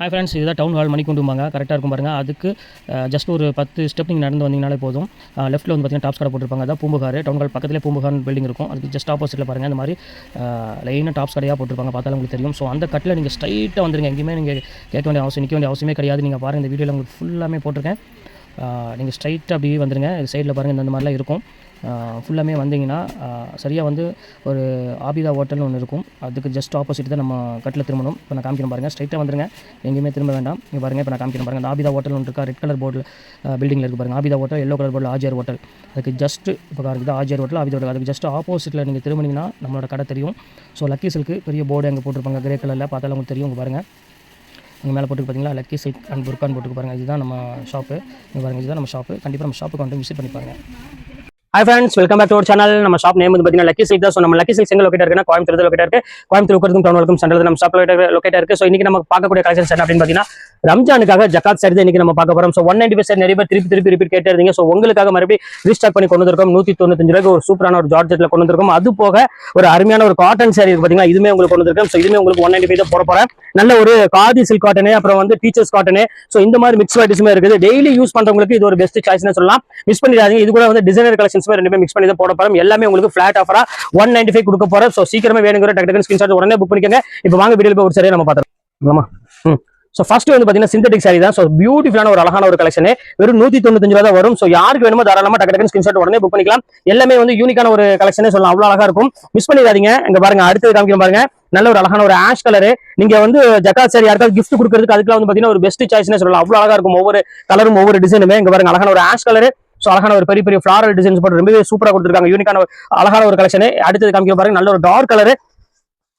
Hi friends இதுதான் town hall மணிக்குண்டும்பாங்க. கரெக்டாக இருக்கும் பாருங்கள் அதுக்கு ஜஸ்ட் ஒரு பத்து ஸ்டெப் நீங்கள் நடந்து வந்தீங்கனாலே போதும். லெஃப்ட்டில் வந்து பார்த்தீங்கன்னா டாப்ஸ் கடை போட்டிருப்பாங்க. அதான் பூம்புகார். டவுன் ஹால் பக்கத்தில் பூம்புகார்னு பில்டிங் இருக்கும். அதுக்கு ஜஸ்ட் ஆப்போசிட்டில் பாருங்கள் இந்த மாதிரி லைனாக டாப்ஸ் கடையாக போட்டிருப்பாங்க. பார்த்தாலும் உங்களுக்கு தெரியும். ஸோ அந்த கட்டில் நீங்கள் ஸ்ட்ரைட்டாக வந்துருங்க. எங்கேயுமே நீங்கள் கேட்க வேண்டிய அவசியம் நிற்க வேண்டிய அவசியமே கிடையாது. நீங்கள் பாருங்கள் இந்த வீடியோவில் உங்களுக்கு ஃபுல்லாமே போட்டிருக்கேன். நீங்கள் ஸ்ட்ரைட்டாக அப்படியே வந்துருங்க. சைடில் பாருங்கள் இந்த மாதிரிலாம் இருக்கும். ஃபுல்லாமே வந்தீங்கன்னா சரியாக வந்து ஒரு ஆபிதா ஹோட்டல்னு ஒன்று இருக்கும். அதுக்கு ஜஸ்ட் ஆப்போசிட் தான் நம்ம கட்டில் திரும்பணும். இப்போ நான் காமிக்கிறேன் பாருங்கள் ஸ்ட்ரைட்டாக வந்துருங்க. எங்கேயுமே திரும்ப வேண்டாம். இங்கே பாருங்கள் இப்போ நான் காமிக்கிறேன் பாருங்கள் அந்த ஆபிதா ஹோட்டல் ஒன்று இருக்கா ரெட் கலர் போர்டில் பில்டிங்கில் இருக்குது பாருங்கள் ஆபிதா ஹோட்டல் எல்லோ கலர் போர்டில் ஆஜியார் ஹோட்டல் அதுக்கு ஜஸ்ட் இப்போ இருக்குது ஆஜியார் ஹோட்டல் ஆபிதா ஹோட்டல் அதுக்கு ஜஸ்ட் ஆப்போசிட்டில் நீங்கள் திரும்பினீங்கன்னா நம்மளோட கடை தெரியும். ஸோ லக்கி சில்க்கு பெரிய போர்டு அங்கே போட்டிருப்பாங்க கிரே கலரில் பார்த்தாலும் உங்களுக்கு தெரியும் உங்கள் பாருங்கள் இங்கே மேலே போட்டுக்கு பார்த்தீங்களா லக்கி சில்க் அண்ட் புர்கான் போட்டு பாருங்கள் இதுதான் நம்ம ஷாப்பு இங்கே பாருங்கள் இதுதான் நம்ம ஷாப்பு கண்டிப்பாக நம்ம ஷாப்புக்கு வந்து விசிட் பண்ணி பாருங்கள் hi friends welcome back to ஒரு சேனல் நம்ம ஷாப் நேம் வந்து பார்த்தீங்கன்னா லக்கி சில்க் தான். ஸோ நம்ம லக்கி சில்க் எங்கே லொக்கேட் இருக்குன்னா கோயம்புத்தூர் லொக்கேட் இருக்கு. கோயம்புத்தூர் உட்கறதுக்கும் டவுன் வரைக்கும் சென்டர் நம்ம ஷாப் லொக்கேட் இருக்கு. ஸோ இன்னைக்கு நம்ம பார்க்கக்கூடிய கலெக்ஷன் என்ன அப்படின்னு பார்த்தீங்கன்னா ரம்ஜானுக்காக ஜக்காத் தான் இன்னைக்கு நம்ம பார்க்க போறோம். ஸோ ஒன் நைன்டி பர்சன்ட் நிறைய பேர் திருப்பி திருப்பி ரிப்பீட் கேட்டே இருந்தீங்க. ஸோ உங்களுக்காக மறுபடியும் ரீஸ்டாக் பண்ணி கொண்டு வந்திருக்கோம். நூற்றி தொண்ணூத்தஞ்சு ரூபாய்க்கு ஒரு சூப்பரான ஒரு ஜார்ஜெட்டில் கொண்டு வந்திருக்கோம். அது போக ஒரு அருமையான ஒரு காட்டன் சாரி பார்த்தீங்கன்னா இதுமே இதுவுமே உங்களுக்கு கொண்டு வந்திருக்கோம் ஸோ இதுவுமே உங்களுக்கு ஒன் நைன்டி ஃபைவ் தான் போட போறேன். நல்ல ஒரு காதி சில்க் காட்டனே அப்புறம் வந்து டீச்சர்ஸ் காட்டனு ஸோ இந்த மாதிரி மிக்ஸ் வெரைட்டிஸுமே இருக்குது. டெய்லி யூஸ் பண்றவங்களுக்கு இது ஒரு பெஸ்ட் சாய்ஸ்னு சொல்லலாம். மிஸ் பண்ணிடாதீங்க. இது கூட வந்து டிசைனர் கலெக்ஷன்ஸ் ரெண்டுமே மிக்ஸ் பண்ணி தான் போட போறோம். எல்லாமே உங்களுக்கு ஃபிளாட் ஆஃபரா ஒன் நைன்டி ஃபைவ் கொடுக்க போறோம். ஸோ சீக்கிரமே வேணுங்கிற டக்கு ஸ்கிரீன்ஷாட் உடனே புக் பண்ணிக்கோங்க. இப்போ வாங்க வீடியோ போய் ஒரு சரியா நம்ம பார்த்துக்கலாம் ஆமா. ம். ஸோ ஃபர்ஸ்ட் வந்து பார்த்தீங்கன்னா சிந்தட்டிக் சாரி தான். ஸோ பியூட்டிஃபுல்லான ஒரு அழகான ஒரு கலெக்ஷன் வெறும் நூற்றி தொண்ணூத்தஞ்சு ரூபா தான் வரும். ஸோ யாருக்கு வேணுமோ தாராளமாக டக்கு டக்கு ஸ்கிரீன்ஷாட் உடனே புக் பண்ணிக்கலாம். எல்லாமே வந்து யூனிக்கான ஒரு கலெக்ஷனே சொல்லலாம். அவ்வளோ அழகா இருக்கும். மிஸ் பண்ணிடாதீங்க. இங்க பாருங்க அடுத்தது காமிக்கிற பாருங்க. நல்ல ஒரு அழகான ஒரு ஆஷ் கலரு நீங்க வந்து ஜக்கா சாரி யாருக்காவது கிஃப்ட் கொடுக்கறதுக்கு அதுக்குலாம் வந்து பாத்தீங்கன்னா ஒரு பெஸ்ட் சாய்ஸ்னே சொல்லலாம். அவ்வளோ அழகா இருக்கும். ஒவ்வொரு கலரும் ஒவ்வொரு டிசைனுமே இங்க பாருங்க அழகான ஒரு ஆஷ் கலரு ஸோ அழகான ஒரு பெரிய பெரிய ஃபிளாரல் டிசைன்ஸ் போட்டு ரொம்பவே சூப்பராக கொடுத்துருக்காங்க. யூனிக்கான அழகான ஒரு கலெக்ஷன் அடுத்தது காமிக்க பாருங்க நல்ல ஒரு டார்க் கலரு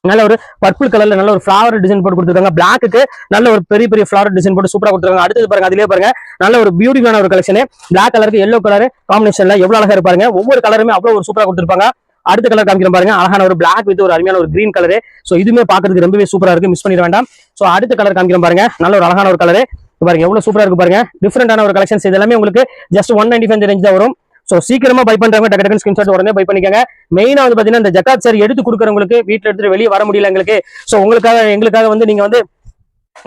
நல்ல ஒரு பர்பிள் கலர்ல நல்ல ஒரு ஃபிளவர் டிசைன் போட்டு கொடுத்துருக்காங்க. பிளாக்கு நல்ல ஒரு பெரிய பெரிய ஃபிளவர் டிசைன் போட்டு சூப்பரா கொடுத்துருக்காங்க. அடுத்தது பாருங்க அதிலே பாருங்க. நல்ல ஒரு பியூட்டிஃபுல்லான ஒரு கலெக்ஷன் பிளாக் கலருக்கு எல்லோ கலர் காம்பினேஷன்ல எவ்வளவு அழகா இருப்பாருங்க. ஒவ்வொரு கலருமே அவ்வளவு ஒரு சூப்பரா கொடுத்துருப்பாங்க. அடுத்த கலர் காமிக்கிற பாருங்க. அழகான ஒரு பிளாக் வித் ஒரு அருமையான ஒரு கிரீன் கலரு ஸோ இதுவுமே பாக்குறதுக்கு ரொம்பவே சூப்பரா இருக்கு. மிஸ் பண்ணிட வேண்டாம். ஸோ அடுத்த கலர் காமிக்கிற பாருங்க. நல்ல ஒரு அழகான ஒரு கலரு பாருங்க எவ்வளவு சூப்பரா இருக்கு பாருங்க. டிஃப்ரெண்டான ஒரு கலெக்ஷன்ஸ் இதெல்லாமே உங்களுக்கு just one ninety five range தான் வரும். ஸோ சீக்கிரமா பை பண்றவங்க டக்கு டக்கு ஸ்கிரீன்ஷாட் உடனே பை பண்ணிக்கங்க. மெயினா வந்து பாத்தீங்கன்னா இந்த ஜக்காத் சார் எடுத்து கொடுக்குறவங்களுக்கு வீட்டுல எடுத்துட்டு வெளியே வர முடியல எங்களுக்கு. ஸோ உங்களுக்காக எங்களுக்காக வந்து நீங்க வந்து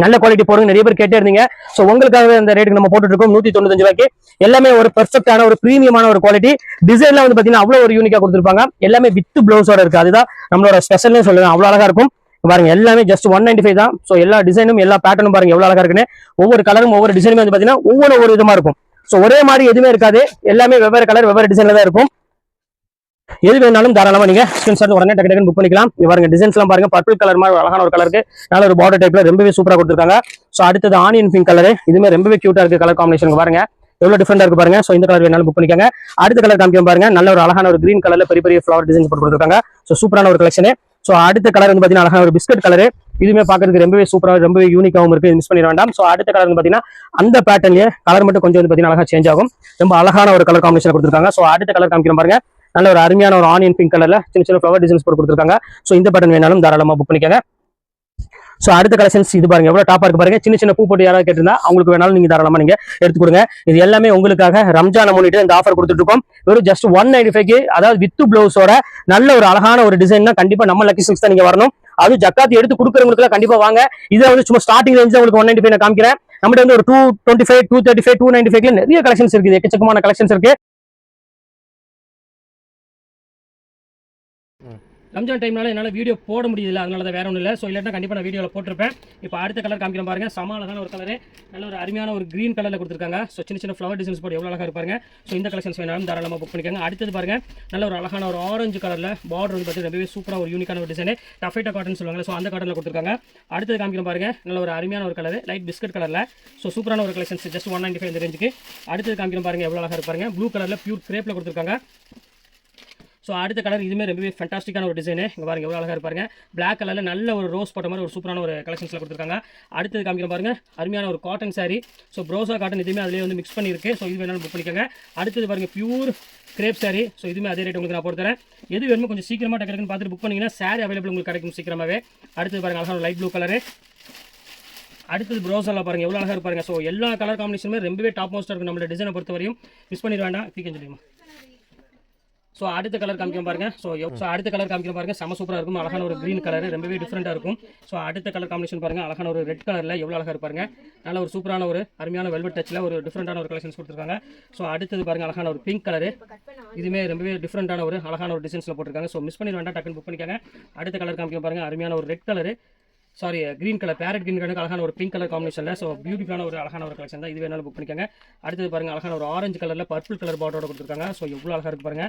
நல்ல குவாலிட்டி போடுங்க நிறைய பேர் கேட்டே இருந்தீங்க. ஸோ உங்களுக்காக அந்த ரேட்டுக்கு நம்ம போட்டுட்டு இருக்கோம் நூத்தி தொண்ணூத்தஞ்சு ரூபாய்க்கு. எல்லாமே ஒரு பெர்ஃபெக்டான ஒரு பிரீமியமான ஒரு குவாலிட்டி டிசைன்லாம் வந்து பாத்தீங்கன்னா அவ்வளவு ஒரு யூனிக்கா கொடுத்துருப்பாங்க. எல்லாமே வித் பிளவுஸோட இருக்கு. அதுதான் நம்மளோட ஸ்பெஷல்னு சொல்லுவேன் அவ்வளவு அழகா இருக்கும். பாருங்க எல்லாமே ஜஸ்ட் ஒன் நைன்டி ஃபைவ் தான். ஸோ எல்லா டிசைனும் எல்லா பேட்டர்னும் பாருங்க எவ்வளவு அழகா இருக்குன்னு. ஒவ்வொரு கலரும் ஒவ்வொரு டிசைனுமே வந்து பாத்தீங்கன்னா ஒவ்வொரு ஒரு விதமா இருக்கும். ஸோ ஒரே மாதிரி எதுவுமே இருக்காது. எல்லாமே வெவ்வேறு கலர் வெவ்வேறு டிசைன்ல தான் இருக்கும். எது வேணாலும் தாராளமா நீங்க ஸ்கிரீன்ஷாட் உடனே டக்கு டக்குன்னு புக் பண்ணிக்கலாம். பாருங்க டிசைன்ஸ் எல்லாம் பாருங்க. பர்பிள் கலர் மாதிரி ஒரு அழகான ஒரு கலருக்கு நல்ல ஒரு பார்டர் டைப்ல ரொம்பவே சூப்பரா கொடுத்துருக்காங்க. ஸோ அடுத்தது ஆனியன் பிங்க் கலர் இதுமே ரொம்பவே கியூட்டா இருக்கு கலர் காம்பினேஷன் பாருங்க. எவ்வளவு டிஃபரெண்டா இருக்கு பாருங்க. ஸோ இந்த கலர் வேணாலும் புக் பண்ணிக்கோங்க. அடுத்த கலர் காமிக்க பாருங்க. நல்ல ஒரு அழகான ஒரு கிரீன் கலர்ல பெரிய பெரிய ஃபிளவர் டிசைன்ஸ் போட்டு கொடுத்துருக்காங்க. ஸோ சூப்பரான ஒரு கலெக்ஷன் ஸோ அடுத்த கலர் வந்து பார்த்தீங்கன்னா அழகான ஒரு பிஸ்கட் கலரு இதுவுமே பாக்குறதுக்கு ரொம்பவே சூப்பராக ரொம்பவே யூனிக்காகவும் இருக்கு. மிஸ் பண்ணிட வேண்டாம். ஸோ அடுத்த கலர் வந்து பாத்தீங்கன்னா அந்த பேட்டர்லயே கலர் மட்டும் கொஞ்சம் வந்து பார்த்தீங்கன்னா அழகா சேஞ்ச் ஆகும். ரொம்ப அழகான ஒரு கலர் காம்பினேஷன் கொடுத்துருக்காங்க. ஸோ அடுத்த கலர் காமிக்கிற பாருங்க. நல்ல ஒரு அருமையான ஒரு ஆனியன் பிங்க் கலர்ல சின்ன சின்ன ஃப்ளவர் டிசைன்ஸ் போட்டு கொடுத்துருக்காங்க. ஸோ இந்த பேட்டர்ன் வேணாலும் தாராளமா புக் பண்ணிக்கோங்க. ஸோ அடுத்த கலெக்ஷன்ஸ் இது பாருங்க. எவ்வளவு டாப்பா இருக்கு பாருங்க. சின்ன சின்ன பூ போட்டு யாராவது கேட்டிருந்தா அவங்களுக்கு வேணாலும் நீங்க தாராளமா நீங்க எடுத்து கொடுங்க. இது எல்லாமே உங்களுக்காக ரம்ஜானை முன்னிட்டு இந்த ஆஃபர் கொடுத்துட்டு இருக்கோம். வெறும் ஜஸ்ட் ஒன் நைன்டி ஃபைவ்க்கு அதாவது வித் பிளவுஸோட நல்ல ஒரு அழகான ஒரு டிசைன் தான் கண்டிப்பா நம்ம லக்கி சிக்ஸ் தான் நீங்க வரணும். அது ஜக்காத்தி எடுத்து கொடுக்குறவங்களுக்கு கண்டிப்பா வாங்க. இதை வந்து சும்மா ஸ்டார்டிங் ரேஞ்ச் உங்களுக்கு ஒன் நைன்டி ஃபைவ் காமிக்கிறேன். நம்மகிட்ட வந்து ஒரு two twenty five two thirty five two ninety ஃபைவ்ல நிறைய கலெக்ஷன்ஸ் இருக்குது. எக்கச்சக்கமான கலெக்ஷன்ஸ் இருக்கு. ரம்ஜான் டைம்னால என்னால் வீடியோ போட முடியல. அதனால தான் வேற ஒன்றும் இல்லை. ஸோ இல்லாட்டா கண்டிப்பாக நான் வீடியோவில் போட்டிருப்பேன். இப்போ அடுத்த கலர் காமிக்கிறேன் பாருங்க. சம அழகான ஒரு கலரு நல்ல ஒரு அருமையான ஒரு க்ரீன் கலரில் கொடுத்துருக்காங்க. ஸோ சின்ன சின்ன ஃப்ளவர் டிசைன்ஸ் போட்டு எவ்வளோ அழகாக இருப்பாங்க ஸோ இந்த கலெக்ஷன்ஸ் வேணாலும் தாராளமாக புக் பண்ணிக்கோங்க. அடுத்தது பாருங்க. நல்ல ஒரு அழகான ஒரு ஆரஞ்சு கலரில் பார்டர் வந்து பார்த்து ரொம்பவே சூப்பராக ஒரு யூனிக்கான ஒரு டிசைன் டஃபைட்டா காட்டன் சொல்லுவாங்க ஸோ அந்த காட்டனில் கொடுத்துருக்காங்க. அடுத்தது காமிக்கிறேன் பாருங்க. நல்ல ஒரு அருமையான ஒரு கலர் லைட் பிஸ்கட் கலரில் ஸோ சூப்பரான ஒரு collections just one ninety five இந்த ரேஞ்சுக்கு அடுத்தது காமிக்கிறேன் பாருங்க. எவ்வளோ அழகாக இருப்பாங்க ப்ளூ கலரில் பியூர் கிரேப்பில் கொடுத்துருக்காங்க. ஸோ அடுத்த கலர் இதுவுமே ரொம்பவே ஃபண்டாஸ்டிக்கான ஒரு டிசைனு இங்கே பாருங்க எவ்வளோ அழகாக இருப்பாருங்க. பிளாக் கலரில் நல்ல ஒரு ரோஸ் போட்ட மாதிரி ஒரு சூப்பரான ஒரு கலெக்ஷன்ஸில் கொடுத்துருக்காங்க. அடுத்தது காமிக்கிற பாருங்க அருமையான ஒரு காட்டன் சாரீ ஸோ ப்ரோசா காட்டன் இதுவுமே அதிலே வந்து மிக்ஸ் பண்ணியிருக்கு. ஸோ இது வேணாலும் புக் பண்ணிக்கோங்க. அடுத்தது பாருங்க பியூர் கிரேப் சாரி ஸோ இதுவுமே அதே ரேட் உங்களுக்கு நான் போட்டு எது வேணுமோ கொஞ்சம் சீக்கிரமாக டக்குன்னு பார்த்துட்டு புக் பண்ணிங்கன்னா சாரி அவைலபிள் உங்களுக்கு கிடைக்கும் சீக்கிரமாகவே அடுத்தது பாருங்க அழகான லைட் ப்ளூ கலரு அடுத்தது ப்ரௌசரில் பாருங்க எவ்வளோ அழகாக இருப்பாருங்க. ஸோ எல்லா கலர் காம்பினேஷனுமே ரொம்பவே டாப் மோஸ்ட்டாக இருக்கும் நம்மளோட டிசைனை பொறுத்த வரையும் மிஸ் பண்ணிட வேண்டாம். பீக்கன் ஸோ அடுத்த கலர் காமிக்க பாருங்க. ஸோ ஸோ அடுத்த கலர் காமிக்க பாருங்க. செம சூப்பராக இருக்கும். அழகான ஒரு க்ரீன் கலர் ரொம்பவே டிஃப்ரெண்ட்டாக இருக்கும். ஸோ அடுத்த கலர் காம்பினேஷன் பாருங்க. அழகான ஒரு ரெட் கலரில் எவ்வளோ அழகாக இருப்பாருங்க. நல்ல ஒரு சூப்பரான ஒரு அருமையான வெல்வெட் டச்சில் ஒரு டிஃப்ரெண்டான ஒரு கலெக்ஷன்ஸ் கொடுத்துருக்காங்க. ஸோ அடுத்தது பாருங்க. அழகான ஒரு பிங்க் கலர் இதுவுமே ரொம்பவே டிஃப்ரெண்டான ஒரு அழகான ஒரு டிசைன்ஸில் போட்டிருக்காங்க. ஸோ மிஸ் பண்ணி வேண்டாம். டக்குன்னு புக் பண்ணிக்காங்க. அடுத்த கலர் காமிக்க பாருங்க. அருமையான ஒரு red colour sari green colour parrot green கலருக்கு அழகான ஒரு பிங்க் கலர் காம்பினேஷனில் ஸோ பியூட்டிஃபுல்லான ஒரு அழகான ஒரு கலெக்ஷன் தான். இது வேணாலும் புக் பண்ணிக்கோங்க. அடுத்தது பாருங்க. அழகான ஒரு ஆரஞ்சு கலரில் பர்பிள் கலர் பார்டரோட கொடுத்துருக்காங்க. ஸோ எவ்வளோ அழகாக இருக்கு பாருங்க.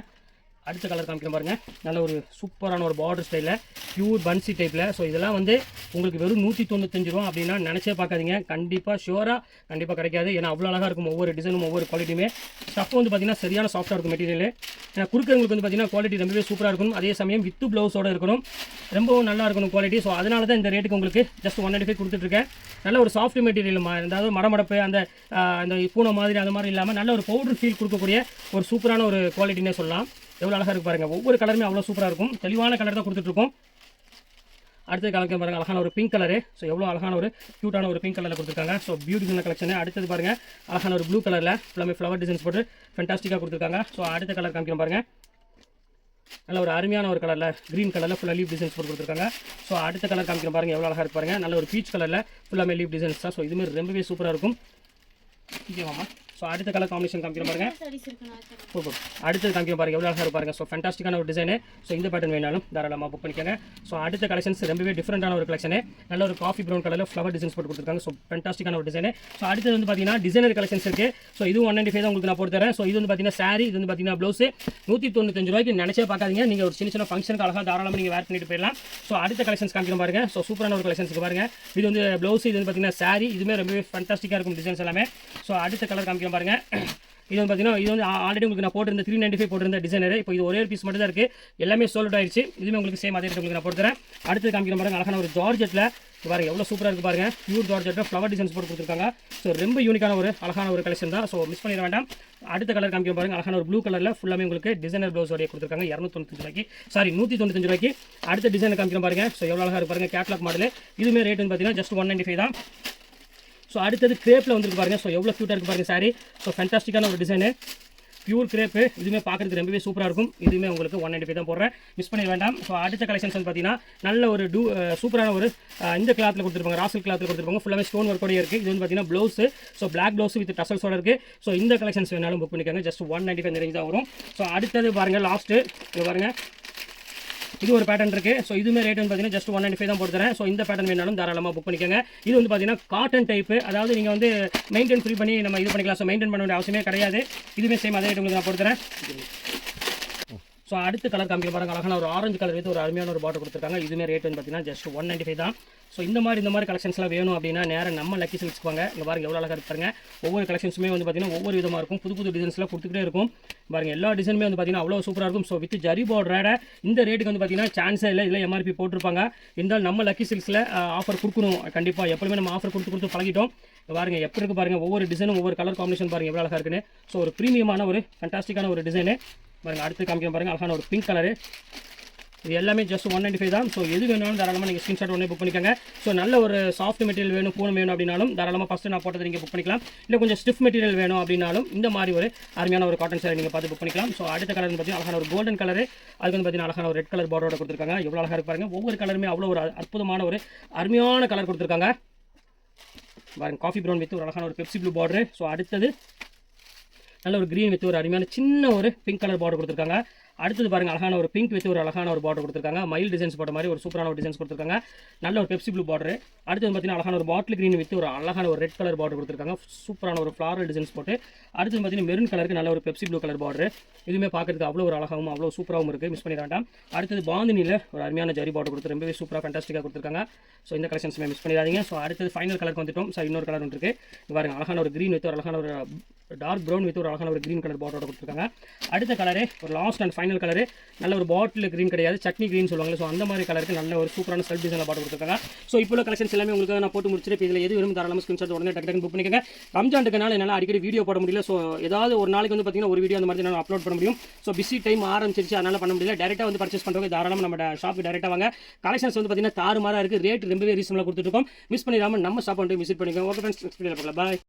அடுத்த கலர் காமிக்கிறேன் பாருங்கள் நல்ல ஒரு சூப்பரான ஒரு பார்டர் ஸ்டைலில் பியூர் பன்சி டைப்பில் ஸோ இதெல்லாம் வந்து உங்களுக்கு வெறும் நூற்றி தொண்ணூத்தஞ்சு ரூபா அப்படின்னா நினச்சே பார்க்காதீங்க. கண்டிப்பாக ஷுவராக கண்டிப்பாக கிடைக்காது. ஏன்னா அவ்வளோ அழகாக இருக்கும் ஒவ்வொரு டிசைனும் ஒவ்வொரு குவாலிட்டியுமே ஸ்டஃப் வந்து பார்த்தீங்கன்னா சரியான சாஃப்ட்டாக இருக்கும் மெட்டீரியல் ஏன்னா கொடுக்குறவங்களுக்கு வந்து பார்த்தீங்கன்னா குவாலிட்டி ரொம்பவே சூப்பராக இருக்கும் அதே சமயம் வித்து ப்ளவுஸோட இருக்கணும். ரொம்பவும் நல்லா இருக்கணும் குவாலிட்டி ஸோ அதனால தான் இந்த ரேட்டுக்கு உங்களுக்கு ஜஸ்ட் ஒன் நைன்டி ஃபைவ் கொடுத்துட்ருக்கேன் நல்ல ஒரு சாஃப்ட் மெட்டீரியல் அதாவது மடமடப்பு அந்த அந்த பூனை மாதிரி அந்த மாதிரி இல்லாமல் நல்ல ஒரு பவுடர் ஃபீல் கொடுக்கக்கூடிய ஒரு சூப்பரான ஒரு குவாலிட்டினே சொல்லலாம். எவ்வளோ அழகாக இருக்கு பாருங்கள் ஒவ்வொரு கலருமே அவ்வளோ சூப்பராக இருக்கும். தெளிவான கலர் தான் கொடுத்துட்ருக்கோம் அடுத்தது கலக்க பாருங்க அழகான ஒரு பிங்க் கலரு ஸோ எவ்வளோ அழகான ஒரு க்யூட்டான ஒரு பிங்க் கலரில் கொடுத்துருக்காங்க. ஸோ பியூட்டிஃபுல்லான கலெக்ஷனு அடுத்தது பாருங்கள் அழகான ஒரு ப்ளூ கலரில் ஃபுல்லாமே ஃப்ளவர் டிசைன்ஸ் போட்டு ஃபென்டாஸ்டிக்காக கொடுத்துருக்காங்க. ஸோ அடுத்த கலர் காமிக்கிறோம் பாருங்க. நல்ல ஒரு அருமையான ஒரு கலரில் க்ரீன் கலரில் ஃபுல்லாக லீவ் டிசைன்ஸ் போட்டு கொடுத்துருக்காங்க. ஸோ அடுத்த கலர் காமிக்கிறோம் பாருங்கள் எவ்வளோ அழகாக இருக்கு நல்ல ஒரு பீச் கலரில் ஃபுல்லாமே லீவ் டிசைன்ஸ் தான் ஸோ இதுமாரி ரொம்பவே சூப்பராக இருக்கும். ஓகேவாமா ஸோ அடுத்த கலர் காம்பினேஷன் காமிக்கிறோம் பாருங்க. அடுத்தது காமிக்க பாருங்க எவ்வளோ அழகாக பாருங்க. ஸோ ஃபேண்டாஸ்டிக்கான ஒரு டிசைனு ஸோ இந்த பேட்டர்ன் வேணாலும் தாராளமாக புக் பண்ணிக்கோங்க. ஸோ அடுத்த கலெக்ஷன்ஸ் ரொம்பவே டிஃப்ரெண்டான ஒரு கலெக்ஷனு நல்ல ஒரு காஃபி ப்ரௌன் கலரில் ஃப்ளவர் டிசைன்ஸ் போட்டு கொடுத்துருக்காங்க. ஸோ ஃபேண்டாஸ்டிக்கான ஒரு டிசைனு ஸோ அடுத்தது வந்து பார்த்தீங்கன்னா டிசைனர் கலெக்ஷன்ஸ் இருக்குது ஸோ இதுவும் ஒன் நைன்டி ஃபைவ் தான் உங்களுக்கு நான் போட்டு தரேன். ஸோ இது வந்து பார்த்தீங்கன்னா saree இது வந்து பார்த்தீங்கன்னா ப்ளவுஸ் நூற்றி தொண்ணூத்தஞ்சு ரூபாய்க்கு நினச்சே பார்க்காதீங்க. நீங்கள் ஒரு சின்ன சின்ன ஃபங்க்ஷனுக்கு அழகாக தாராளமாக நீங்கள் வேர் பண்ணிட்டு போயிடலாம். ஸோ அடுத்த கலெக்ஷன்ஸ் காமிக்கிறோம் பாருங்க. ஸோ சூப்பரான ஒரு கலெக்ஷன்ஸ்க்கு பாருங்க. இது வந்து ப்ளவுஸ் இது வந்து பார்த்தீங்கன்னா saree. இதுவுமே ரொம்பவே ஃபேண்டாஸ்டிக்காக இருக்கும் டிசைன்ஸ் எல்லாமே. ஸோ அடுத்த கலர் காமிக்கிறோம் பாருங்க. இது வந்து பார்த்தீங்கன்னா இது வந்து ஆல்ரெடி உங்களுக்கு நான் போட்டிருந்த த்ரீ நைன்டி ஃபைவ் போட்டிருந்த டிசைனர் இப்போ இது ஒரே ஒரு பீஸ் மட்டும் தான் இருக்குது எல்லாமே சோல்ட் ஆயிடுச்சு இதுவுமே உங்களுக்கு சேம் அதே ரேட் உங்களுக்கு நான் போட்டுறேன் அடுத்து காமிக்கிற பாருங்க அழகான ஒரு ஜார்ஜெட்டில் பாருங்க எவ்வளோ சூப்பராக இருக்குது பாருங்க. பியூர் ஜார்ஜெட்டில் ஃப்ளவர் டிசைன்ஸ் போட்டு கொடுத்துருக்காங்க. ஸோ ரொம்ப யூனிக்கான ஒரு அழகான ஒரு கலெக்ஷன் தான். ஸோ மிஸ் பண்ணிட வேண்டாம். அடுத்த கலர் காமிக்கிற பாருங்க அழகான ஒரு ப்ளூ கலரில் ஃபுல்லாமே உங்களுக்கு டிசைனர் ப்ளவுஸ் உடைய கொடுத்துருக்காங்க. இரநூத்தொண்ணூத்தஞ்சு ரூபாய்க்கு. சாரி நூற்றி தொண்ணூத்தஞ்சு ரூபாய்க்கு. அடுத்த டிசைன் காமிக்கிற பாருங்க. ஸோ எவ்வளோ அழகாக இருக்கு பாருங்க கேட்லாக் மாடல் இதுவுமே ரேட் வந்து பார்த்தீங்கன்னா ஜஸ்ட் ஒன் நைன்டி ஃபைவ் தான். ஸோ அடுத்தது கிரேப்பில் வந்துருக்கு பாருங்க. ஸோ எவ்வளோ க்யூட்டாக இருக்குது பாருங்க சாரி ஸோ ஃபேண்டாஸ்டிக்கான ஒரு டிசைனு பியூர் கிரேப்பு இதுவுமே பார்க்குறதுக்கு ரொம்பவே சூப்பராக இருக்கும். இதுவுமே உங்களுக்கு ஒன் நைன்டி தான் போடுறேன். மிஸ் பண்ணி வேண்டாம். ஸோ அடுத்த கலெக்ஷன்ஸ் வந்து பார்த்தீங்கன்னா நல்ல ஒரு டூ சூப்பரான ஒரு இந்த கிளாத்தில் கொடுத்துருப்பாங்க. ராசல் கிளாத்தில் கொடுத்துருப்பாங்க. ஃபுல்லாமே ஸ்டோன் ஒர்க்கோடய இருக்குது இது வந்து பார்த்தீங்கன்னா blouse so black blouse with டசல்ஸோட இருக்குது ஸோ இந்த கலெக்ஷன்ஸ் வேணாலும் புக் பண்ணிக்கோங்க. Just one ninety five range தான் வரும். ஸோ அடுத்தது பாருங்கள் லாஸ்ட்டு இங்கே பாருங்கள் இது ஒரு பேட்டர்ன் இருக்கு. ஸோ இதுவுமே ரேட் வந்து பார்த்தீங்கன்னா ஜஸ்ட் ஒன் நைன்டி ஃபைவ் தான் போட்டு ஸோ இந்த பேட்டர்ன் வேணாலும் தாராளமாக புக் பண்ணிக்கோங்க. இது வந்து பார்த்தீங்கன்னா காட்டன் டைப் அதாவது நீங்கள் வந்து மெயின்டைன் ஃப்ரீ பண்ணி நம்ம இது பண்ணிக்கலாம். ஸோ மெயின்டைன் பண்ண வேண்டிய அவசியமே கிடையாது. இதுவுமே சேம் அதே ரேட் உங்களுக்கு நான் போட்டு ஸோ அடுத்த கலர் காமிக்க பாருங்க அழகான ஒரு ஆரஞ்சு கலர் வித் ஒரு அருமையான ஒரு பாட்டில் கொடுத்துருக்காங்க. இதுவுமே ரேட் வந்து பார்த்தீங்கன்னா ஜஸ்ட் ஒன் நைன்டி ஃபைவ் தான். ஸோ இந்த மாதிரி இந்த மாதிரி கலெக்ஷன்ஸ்லாம் வேணும் அப்படின்னா நேரம் நம்ம லக்கி சில்க்ஸ் வாங்க. இங்கே பாருங்க எவ்வளோ அழகாக இருப்பாருங்க ஒவ்வொரு கலெக்ஷன்ஸுமே வந்து பார்த்தீங்கன்னா ஒவ்வொரு விதமாக இருக்கும். புது புது டிசைன்ஸ்லாம் கொடுத்துக்கிட்டே இருக்கும். பாருங்கள் எல்லா டிசைனுமே வந்து பார்த்தீங்கன்னா அவ்வளோ சூப்பராக இருக்கும். ஸோ வித் ஜரி பார்டரோட இந்த ரேட்டுக்கு வந்து பார்த்தீங்கன்னா சான்ஸே இல்லை. இதில் எம்ஆர்பி போட்டிருப்பாங்க. இருந்தாலும் நம்ம லக்கி சில்க்ஸில் ஆஃபர் கொடுக்கணும். கண்டிப்பாக எப்பவுமே நம்ம ஆஃபர் கொடுத்து கொடுத்து பழகிட்டோம். பாருங்க எப்படி இருக்கு பாருங்க. ஒவ்வொரு டிசைனும் ஒவ்வொரு கலர் காம்பினேஷன் பாருங்க எவ்வளோ அழகாக இருக்குன்னு. ஸோ ஒரு ப்ரீமியமான ஒரு ஃபண்டாஸ்டிக்கான ஒரு டிசைனு பாருங்கள் அடுத்து காமிக்க பாருங்கள் அழகான ஒரு பிங்க் கலரு இது எல்லாமே ஜஸ்ட் ஒன் நைன்டி ஃபைவ் தான். ஸோ எது வேணாலும் தாராளமாக நீங்கள் ஸ்க்ரீன்ஷாட் ஒன்றே புக் பண்ணிக்கோங்க. ஸோ நல்ல ஒரு சாஃப்ட் மெட்டீரியல் வேணும் பூனை வேணும் அப்படின்னாலும் தாராளமாக ஃபஸ்ட்டு நான் போட்டது நீங்கள் புக் பண்ணிக்கலாம். இல்லை கொஞ்சம் ஸ்டிஃப் மெட்டீரியல் வேணும் அப்படின்னாலும் இந்த மாதிரி ஒரு அருமையான ஒரு காட்டன் சாரி நீங்கள் பார்த்து புக் பண்ணிக்கலாம். ஸோ அடுத்த கலர் பார்த்தீங்கன்னா அழகான ஒரு கோல்டன் கலர் அதுக்கு வந்து பார்த்தீங்கன்னா அழகான ஒரு ரெட் கலர் பார்டரோட கொடுத்துருக்காங்க. எவ்வளோ அழகாக இருப்பாருங்க ஒவ்வொரு கலருமே அவ்வளோ ஒரு அற்புதமான ஒரு அருமையான கலர் கொடுத்துருக்காங்க. பாருங்க காஃபி ப்ரௌன் வித் ஒரு அழகான ஒரு பெப்சி ப்ளூ பார்டரு ஸோ அடுத்தது நல்ல ஒரு க்ரீன் வித் ஒரு அருமையான சின்ன ஒரு பிங்க் கலர் பார்டர் கொடுத்துருக்காங்க. அடுத்தது பாருங்க அழகான ஒரு பிங்க் வித் ஒரு அழகான ஒரு பார்டர் கொடுத்துருக்காங்க. மயில் டிசைன்ஸ் போட்ட மாதிரி ஒரு சூப்பரான ஒரு டிசைன்ஸ் கொடுத்துருக்காங்க. நல்ல ஒரு பெப்சி ப்ளூ பார்டர் அடுத்தது பார்த்தீங்கன்னா அழகான ஒரு பாட்டில் க்ரீன் வித் ஒரு அழகான ஒரு ரெட் கலர் பார்டர் கொடுத்துருக்காங்க. சூப்பரான ஒரு ஃப்ளாரல் டிசைன்ஸ் போட்டு அடுத்தது பார்த்தீங்கன்னா மெரூன் கலருக்கு நல்ல ஒரு பெப்சி ப்ளூ கலர் பார்டர் இதுவுமே பார்க்கறதுக்கு அவ்வளோ ஒரு அழகாகவும் அவ்வளோ சூப்பராகவும் இருக்குது மிஸ் பண்ணி வேண்டாம். அடுத்தது பாந்தினியில் ஒரு அருமையான ஜரி பார்டர் கொடுத்து ரொம்பவே சூப்பராக ஃபேண்டாஸ்டிக்காக கொடுத்துருக்காங்க. ஸோ இந்த கலெக்ஷன்ஸுமே மிஸ் பண்ணிடாதீங்க. ஸோ அடுத்தது ஃபைனல் கலருக்கு வந்துட்டோம். ஸோ இன்னொரு கலர் ஒன்று இருக்குது பாருங்க அழகான ஒரு க்ரீன் வித் ஒரு அழகான ஒரு டார்க் ப்ரௌன் வித் ஒரு அழகான ஒரு க்ரீன் கலர் பார்டரோட கொடுத்துருக்காங்க. அடுத்த கலரு ஒரு லாஸ்ட் அண்ட் ஃபைனல் கலரு நல்ல ஒரு பாட்டில் க்ரீன் கிடையாது சட்னி க்ரீன் சொல்லுவாங்க ஸோ அந்த மாதிரி கலருக்கு நல்ல ஒரு சூப்பரான செல்ஃப் டிசைனில் பாட்டு கொடுத்துருக்காங்க. ஸோ இப்போ உள்ள கலெக்ஷன்ஸ் எல்லாமே உங்களுக்கு நான் போட்டு முடிச்சிட்டு இதில் எது வேணும் தாராளமாக ஸ்க்ரீன்ஷாட் உடனே டக்கு டக்கு புக் பண்ணிக்கோங்க. ரம்ஜான் இருக்கனால என்னால் அடிக்கடி வீடியோ போட முடியல ஸோ ஏதாவது ஒரு நாளைக்கு வந்து பார்த்தீங்கன்னா ஒரு வீடியோ அந்த மாதிரி நான் அப்லோட் பண்ண முடியும். ஸோ பிஸி டைம் ஆரம்பிச்சிருச்சு அதனால் பண்ண முடியல. டேரெக்டாக வந்து பர்ச்சேஸ் பண்ணுறவங்க தாராளமாக நம்ம ஷாப்புக்கு டேரெக்டாக வாங்க. கலெக்ஷன்ஸ் வந்து பார்த்தீங்கன்னா தாறுமாறாக இருக்குது ரேட் ரொம்பவே ரீசனலாக கொடுத்துருக்கோம் மிஸ் பண்ணிடாமல் நம்ம ஷாப் வந்து விசிட் பண்ணிக்கோங்க. Okay friends bye